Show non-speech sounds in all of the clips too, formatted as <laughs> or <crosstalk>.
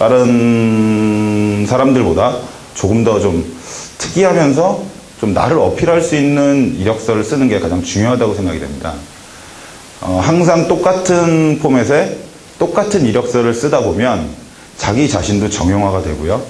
다른 사람들보다 조금 더 좀 특이하면서 좀 나를 어필할 수 있는 이력서를 쓰는 게 가장 중요하다고 생각이 됩니다. 어, 항상 똑같은 포맷에 똑같은 이력서를 쓰다 보면 자기 자신도 정형화가 되고요.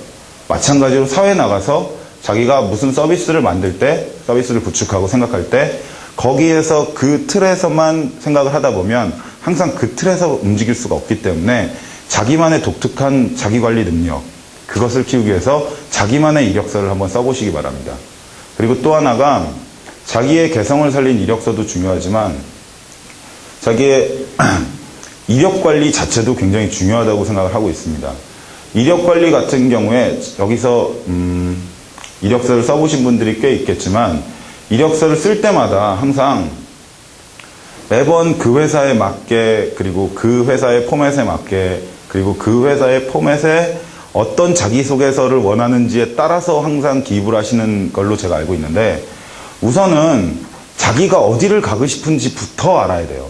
마찬가지로 사회 나가서 자기가 무슨 서비스를 만들 때, 서비스를 구축하고 생각할 때, 거기에서 그 틀에서만 생각을 하다 보면 항상 그 틀에서 움직일 수가 없기 때문에 자기만의 독특한 자기 관리 능력, 그것을 키우기 위해서 자기만의 이력서를 한번 써보시기 바랍니다. 그리고 또 하나가 자기의 개성을 살린 이력서도 중요하지만 자기의 <clears throat> 이력 관리 자체도 굉장히 중요하다고 생각을 하고 있습니다. 이력 관리 같은 경우에 여기서 음, 이력서를 써보신 분들이 꽤 있겠지만 이력서를 쓸 때마다 항상 매번 그 회사에 맞게 그리고 그 회사의 포맷에 맞게 그리고 그 회사의 포맷에 어떤 자기소개서를 원하는지에 따라서 항상 기입을 하시는 걸로 제가 알고 있는데 우선은 자기가 어디를 가고 싶은지부터 알아야 돼요.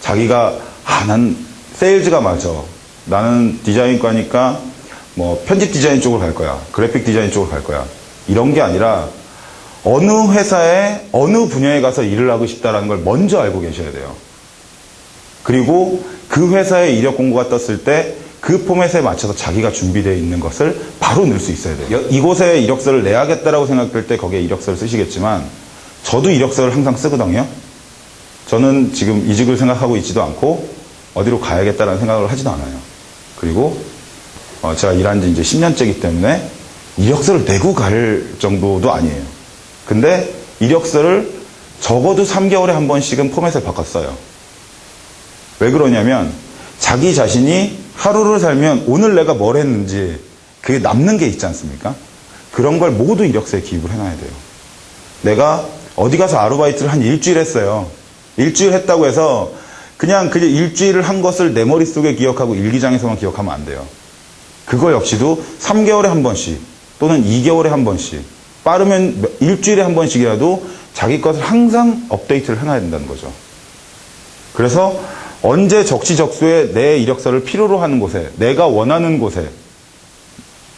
자기가 아, 난 세일즈가 맞아. 나는 디자인과니까 뭐 편집 디자인 쪽으로 갈 거야. 그래픽 디자인 쪽으로 갈 거야. 이런 게 아니라 어느 회사에 어느 분야에 가서 일을 하고 싶다라는 걸 먼저 알고 계셔야 돼요. 그리고 그 회사의 이력 공고가 떴을 때 그 포맷에 맞춰서 자기가 준비되어 있는 것을 바로 넣을 수 있어야 돼요. 여- 이곳에 이력서를 내야겠다라고 생각될 때 거기에 이력서를 쓰시겠지만 저도 이력서를 항상 쓰거든요. 저는 지금 이직을 생각하고 있지도 않고 어디로 가야겠다라는 생각을 하지도 않아요. 그리고 어, 제가 일한 지 이제 10년째이기 때문에 이력서를 내고 갈 정도도 아니에요. 근데 이력서를 적어도 3개월에 한 번씩은 포맷을 바꿨어요. 왜 그러냐면 자기 자신이 하루를 살면 오늘 내가 뭘 했는지 그게 남는 게 있지 않습니까? 그런 걸 모두 이력서에 기입을 해놔야 돼요. 내가 어디 가서 아르바이트를 한 일주일 했어요. 일주일 했다고 해서 그냥 그 일주일을 한 것을 내 머릿속에 기억하고 일기장에서만 기억하면 안 돼요. 그거 역시도 3개월에 한 번씩 또는 2개월에 한 번씩 빠르면 몇- 일주일에 한 번씩이라도 자기 것을 항상 업데이트를 해놔야 된다는 거죠. 그래서 언제 적시적소에 내 이력서를 필요로 하는 곳에 내가 원하는 곳에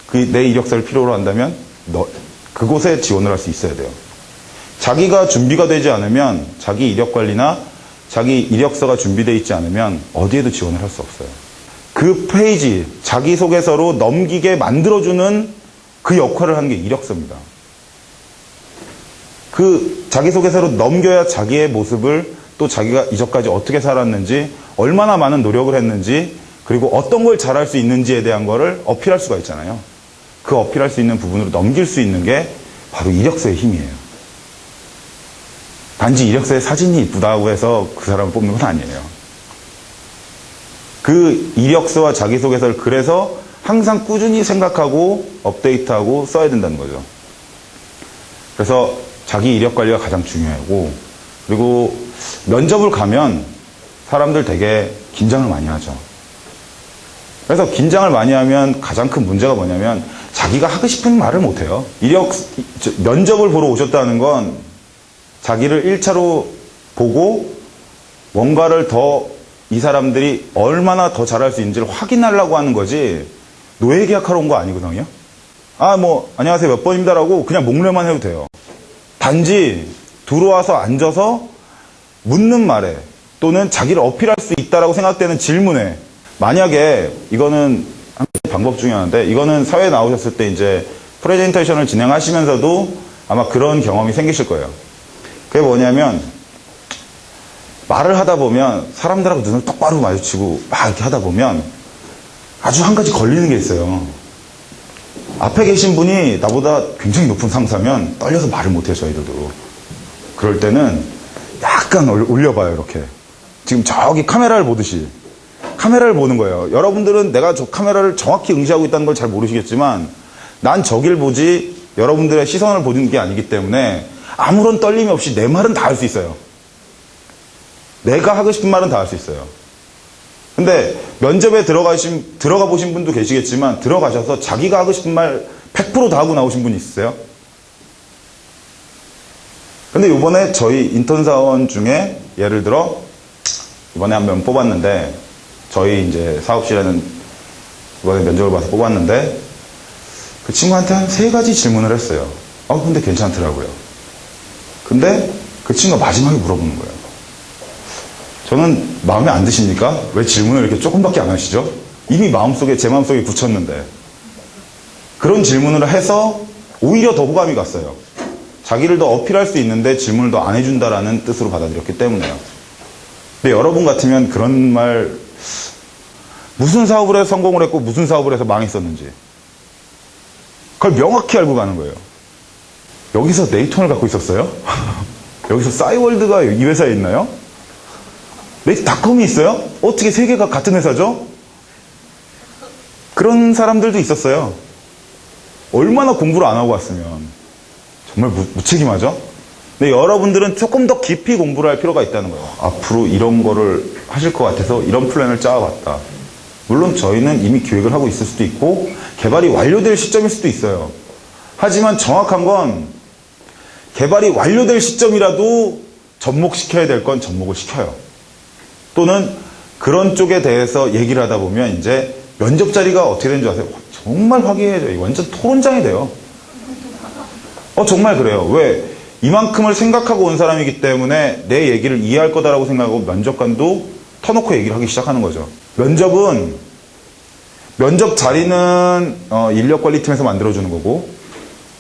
그 내 이력서를 필요로 한다면 너, 그곳에 지원을 할 수 있어야 돼요. 자기가 준비가 되지 않으면 자기 이력 관리나 자기 이력서가 준비되어 있지 않으면 어디에도 지원을 할 수 없어요. 그 페이지 자기소개서로 넘기게 만들어주는 그 역할을 하는 게 이력서입니다. 그 자기소개서로 넘겨야 자기의 모습을 또 자기가 이전까지 어떻게 살았는지 얼마나 많은 노력을 했는지 그리고 어떤 걸 잘할 수 있는지에 대한 거를 어필할 수가 있잖아요. 그 어필할 수 있는 부분으로 넘길 수 있는 게 바로 이력서의 힘이에요. 단지 이력서에 사진이 이쁘다고 해서 그 사람을 뽑는 건 아니에요. 그 이력서와 자기소개서를 그래서 항상 꾸준히 생각하고 업데이트하고 써야 된다는 거죠. 그래서 자기 이력 관리가 가장 중요하고 그리고 면접을 가면 사람들 되게 긴장을 많이 하죠. 그래서 긴장을 많이 하면 가장 큰 문제가 뭐냐면 자기가 하고 싶은 말을 못 해요. 이력 저, 면접을 보러 오셨다는 건 자기를 1차로 보고 뭔가를 더 이 사람들이 얼마나 더 잘할 수 있는지를 확인하려고 하는 거지 노예 계약하러 온 거 아니거든요. 아, 뭐, 안녕하세요. 몇 번입니다라고 그냥 목례만 해도 돼요. 단지 들어와서 앉아서 묻는 말에 또는 자기를 어필할 수 있다라고 생각되는 질문에 만약에 이거는 한 방법 중에 하나인데 이거는 사회에 나오셨을 때 이제 프레젠테이션을 진행하시면서도 아마 그런 경험이 생기실 거예요. 그게 뭐냐면 말을 하다 보면 사람들하고 눈을 똑바로 마주치고 막 이렇게 하다 보면 아주 한 가지 걸리는 게 있어요. 앞에 계신 분이 나보다 굉장히 높은 상사면 떨려서 말을 못해요, 저희들도. 그럴 때는 약간 올- 올려봐요, 이렇게. 지금 저기 카메라를 보듯이. 카메라를 보는 거예요. 여러분들은 내가 저 카메라를 정확히 응시하고 있다는 걸 잘 모르시겠지만, 난 저길 보지 여러분들의 시선을 보는 게 아니기 때문에 아무런 떨림이 없이 내 말은 다 할 수 있어요. 내가 하고 싶은 말은 다 할 수 있어요. 근데 면접에 들어가신, 들어가 보신 분도 계시겠지만 들어가셔서 자기가 하고 싶은 말 100%다 하고 나오신 분이 있으세요? 근데 이번에 저희 인턴 사원 중에 예를 들어 이번에 한 명 뽑았는데 저희 이제 사업실에는 이번에 면접을 봐서 뽑았는데 그 친구한테 한 세 가지 질문을 했어요. 아, 근데 괜찮더라고요. 근데 그 친구가 마지막에 물어보는 거예요. 저는 마음에 안 드십니까? 왜 질문을 이렇게 조금밖에 안 하시죠? 이미 마음속에, 제 마음속에 굳혔는데. 그런 질문을 해서 오히려 더 호감이 갔어요. 자기를 더 어필할 수 있는데 질문을 더 안 해준다라는 뜻으로 받아들였기 때문에요. 근데 여러분 같으면 그런 말, 무슨 사업을 해서 성공을 했고 무슨 사업을 해서 망했었는지. 그걸 명확히 알고 가는 거예요. 여기서 네이톤을 갖고 있었어요? <laughs> 여기서 싸이월드가 이 회사에 있나요? 네이트닷컴이 있어요? 어떻게 세 개가 같은 회사죠? 그런 사람들도 있었어요. 얼마나 공부를 안 하고 왔으면. 정말 무, 무책임하죠? 근데 여러분들은 조금 더 깊이 공부를 할 필요가 있다는 거예요. 앞으로 이런 거를 하실 것 같아서 이런 플랜을 짜봤다. 물론 저희는 이미 기획을 하고 있을 수도 있고 개발이 완료될 시점일 수도 있어요. 하지만 정확한 건 개발이 완료될 시점이라도 접목시켜야 될 건 접목을 시켜요. 또는 그런 쪽에 대해서 얘기를 하다 보면 이제 면접 자리가 어떻게 되는 줄 아세요? 정말 화기애애해요. 완전 토론장이 돼요. 어, 정말 그래요. 왜? 이만큼을 생각하고 온 사람이기 때문에 내 얘기를 이해할 거다라고 생각하고 면접관도 터놓고 얘기를 하기 시작하는 거죠. 면접은, 면접 자리는 어, 인력관리팀에서 만들어주는 거고,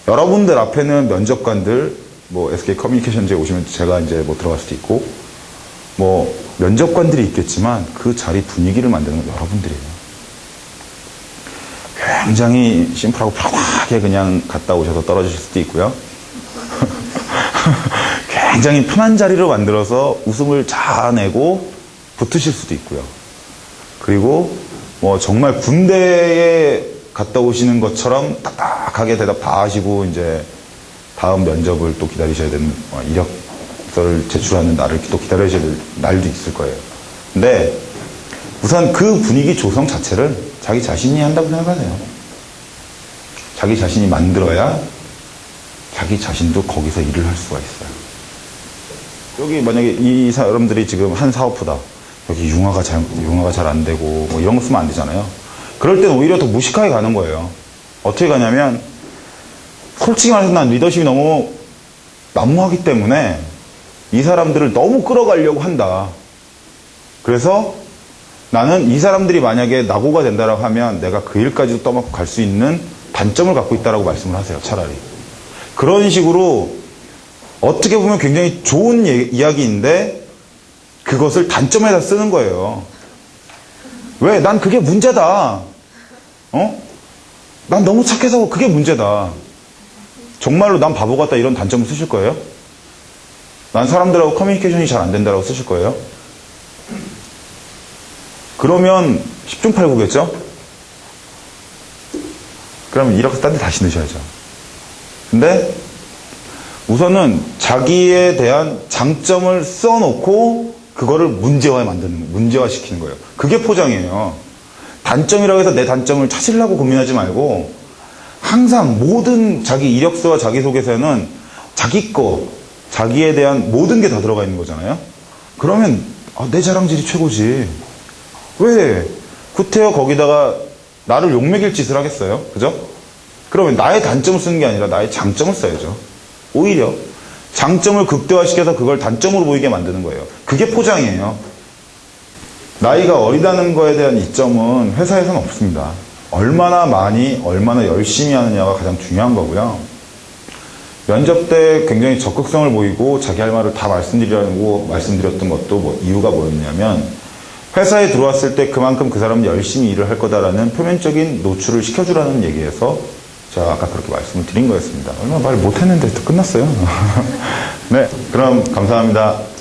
여러분들 앞에는 면접관들, 뭐 SK 커뮤니케이션즈에 오시면 제가 이제 뭐 들어갈 수도 있고, 뭐 면접관들이 있겠지만 그 자리 분위기를 만드는 건 여러분들이에요. 굉장히 심플하고 편하게 그냥 갔다 오셔서 떨어지실 수도 있고요. <laughs> 굉장히 편한 자리로 만들어서 웃음을 자아내고 붙으실 수도 있고요. 그리고 뭐 정말 군대에 갔다 오시는 것처럼 딱딱하게 대답 다 하시고 이제 다음 면접을 또 기다리셔야 되는 어, 이력서를 제출하는 날을 또 기다려야 될 날도 있을 거예요. 근데 우선 그 분위기 조성 자체를 자기 자신이 한다고 생각하세요. 자기 자신이 만들어야 자기 자신도 거기서 일을 할 수가 있어요. 여기 만약에 이 사람들이 지금 한 사업부다. 여기 융화가 잘, 융화가 잘 안 되고 뭐 이런 거 쓰면 안 되잖아요. 그럴 때는 오히려 더 무식하게 가는 거예요. 어떻게 가냐면 솔직히 말해서 난 리더십이 너무 난무하기 때문에 이 사람들을 너무 끌어가려고 한다. 그래서 나는 이 사람들이 만약에 낙오가 된다라고 하면 내가 그 일까지도 떠맡고 갈 수 있는 단점을 갖고 있다라고 말씀을 하세요. 차라리. 그런 식으로 어떻게 보면 굉장히 좋은 예- 이야기인데 그것을 단점에다 쓰는 거예요. 왜? 난 그게 문제다. 어? 난 너무 착해서 그게 문제다. 정말로 난 바보 같다 이런 단점을 쓰실 거예요? 난 사람들하고 커뮤니케이션이 잘 안 된다라고 쓰실 거예요? 그러면 10중 8구겠죠? 그러면 이렇게 딴 데 다시 넣으셔야죠. 근데 우선은 자기에 대한 장점을 써놓고 그거를 문제화 만드는, 문제화 시키는 거예요. 그게 포장이에요. 단점이라고 해서 내 단점을 찾으려고 고민하지 말고 항상 모든 자기 이력서와 자기소개서에는 자기 거, 자기에 대한 모든 게 다 들어가 있는 거잖아요. 그러면 아, 내 자랑질이 최고지. 왜 구태여 거기다가 나를 욕먹일 짓을 하겠어요? 그죠? 그러면 나의 단점을 쓰는 게 아니라 나의 장점을 써야죠. 오히려 장점을 극대화시켜서 그걸 단점으로 보이게 만드는 거예요. 그게 포장이에요. 나이가 어리다는 거에 대한 이점은 회사에서는 없습니다. 얼마나 많이, 얼마나 열심히 하느냐가 가장 중요한 거고요. 면접 때 굉장히 적극성을 보이고 자기 할 말을 다 말씀드리라고 말씀드렸던 것도 뭐 이유가 뭐였냐면 회사에 들어왔을 때 그만큼 그 사람은 열심히 일을 할 거다라는 표면적인 노출을 시켜주라는 얘기에서 제가 아까 그렇게 말씀을 드린 거였습니다. 얼마 말 못했는데 또 끝났어요. <laughs> 네, 그럼 감사합니다.